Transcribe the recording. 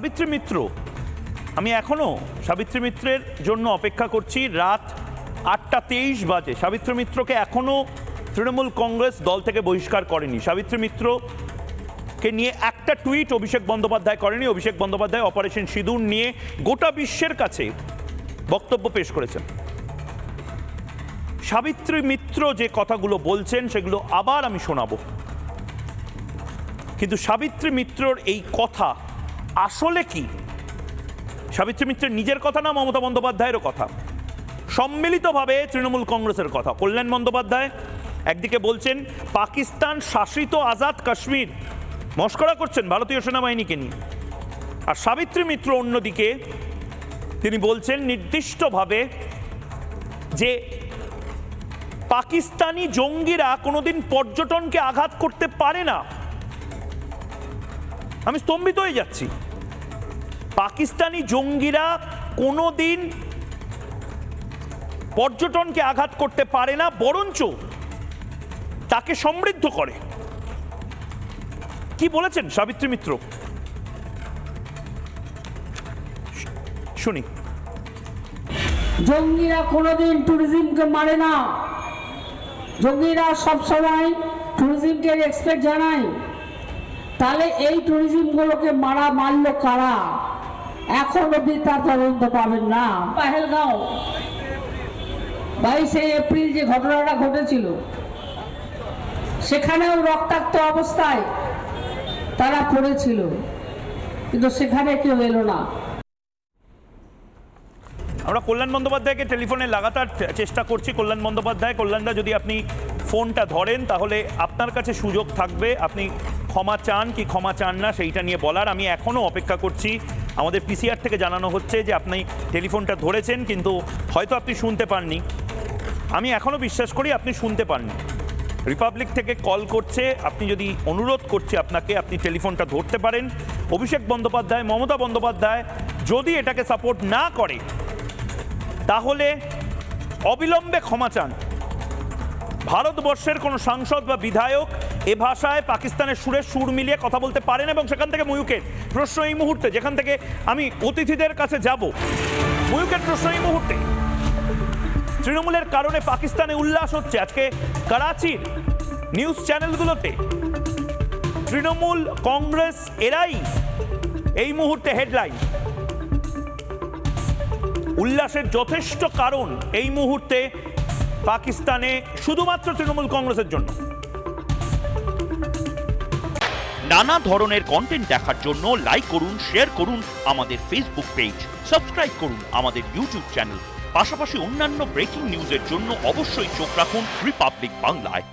সাবিত্রী মিত্র। আমি এখনও সাবিত্রী মিত্রের জন্য অপেক্ষা করছি রাত আটটা তেইশ বাজে। সাবিত্রী মিত্রকে এখনও তৃণমূল কংগ্রেস দল থেকে বহিষ্কার করেনি। সাবিত্রী মিত্র কে নিয়ে একটা টুইট অভিষেক বন্দ্যোপাধ্যায় করেনি। অভিষেক বন্দ্যোপাধ্যায় অপারেশন সিঁদুর নিয়ে গোটা বিশ্বের কাছে বক্তব্য পেশ করেছেন। সাবিত্রী মিত্র যে কথাগুলো বলছেন সেগুলো আবার আমি শোনাবো। কিন্তু সাবিত্রী মিত্রর এই কথা আসলে কি? সাবিত্রী মিত্রের নিজের কথা না মমতা বন্দ্যোপাধ্যায়েরও কথা? সম্মিলিতভাবে তৃণমূল কংগ্রেসের কথা। কল্যাণ বন্দ্যোপাধ্যায় একদিকে বলছেন, পাকিস্তান শাসিত আজাদ কাশ্মীর। মস্করা করছেন ভারতীয় সেনাবাহিনীকে নিয়ে। আর সাবিত্রী মিত্র অন্যদিকে তিনি বলছেন, নির্দিষ্টভাবে যে পাকিস্তানি জঙ্গিরা কোনোদিন পর্যটনকে আঘাত করতে পারে না আমি স্তম্ভিত হয়ে যাচ্ছি। পাকিস্তানি জঙ্গিরা কোনোদিন পর্যটনকে আঘাত করতে পারে না, বরঞ্চ তাকে সমৃদ্ধ করে। কি বলেছেন সাবিত্রী মিত্র? শুনি। জঙ্গিরা কোনোদিন ট্যুরিজমকে মারে না। জঙ্গিরা সবসময় ট্যুরিজমকে রেসপেক্ট জানায়। তাহলে এই ট্যুরিজমগুলোকে মারা মারলো কারা? এখন অব্দি তার তদন্ত পাবেন না। পাহেলগাঁও। বাইশে এপ্রিল যে ঘটনাটা ঘটেছিল সেখানেও রক্তাক্ত অবস্থায় তারা পড়েছিল কিন্তু সেখানে কেউ এলো না। আমরা কল্যাণ বন্দ্যোপাধ্যায়কে টেলিফোনে লাগাতার চেষ্টা করছি। কল্যাণ বন্দ্যোপাধ্যায়, কল্যাণদা, যদি আপনি ফোনটা ধরেন, তাহলে আপনার কাছে সুযোগ থাকবে। আপনি ক্ষমা চান কি ক্ষমা চান না, সেইটা নিয়ে বলার। আমি এখনও অপেক্ষা করছি। আমাদের পিসিআর থেকে জানানো হচ্ছে যে, আপনি টেলিফোনটা ধরেছেন, কিন্তু হয়তো আপনি শুনতে পাননি। আমি এখনও বিশ্বাস করি আপনি শুনতে পাননি। রিপাবলিক থেকে কল করছে, আপনি যদি অনুরোধ করছে আপনাকে, আপনি টেলিফোনটা ধরতে পারেন। অভিষেক বন্দ্যোপাধ্যায়, মমতা বন্দ্যোপাধ্যায় যদি এটাকে সাপোর্ট না করে তাহলে অবিলম্বে ক্ষমা চান। ভারতবর্ষের কোনো সাংসদ বা বিধায়ক এ ভাষায় পাকিস্তানের সুরে সুর মিলিয়ে কথা বলতে পারেন এবং সেখান থেকে ময়ূকের প্রশ্ন এই মুহূর্তে, যেখান থেকে আমি অতিথিদের কাছে যাব। ময়ূকের প্রশ্ন এই মুহূর্তে। তৃণমূলের কারণে পাকিস্তানে উল্লাস হচ্ছে আজকে করাচির নিউজ চ্যানেলগুলোতে। তৃণমূল, কংগ্রেস, এরাই এই মুহূর্তে হেডলাইন। উল্লাসের যথেষ্ট কারণ এই মুহূর্তে পাকিস্তানে শুধুমাত্র তৃণমূল কংগ্রেসের জন্য। নানা ধরনের কন্টেন্ট দেখার জন্য লাইক করুন শেয়ার করুন আমাদের ফেসবুক পেজ সাবস্ক্রাইব করুন আমাদের ইউটিউব চ্যানেল পাশাপাশি অন্যান্য ব্রেকিং নিউজের জন্য অবশ্যই চোখ রাখুন রিপাবলিক বাংলায়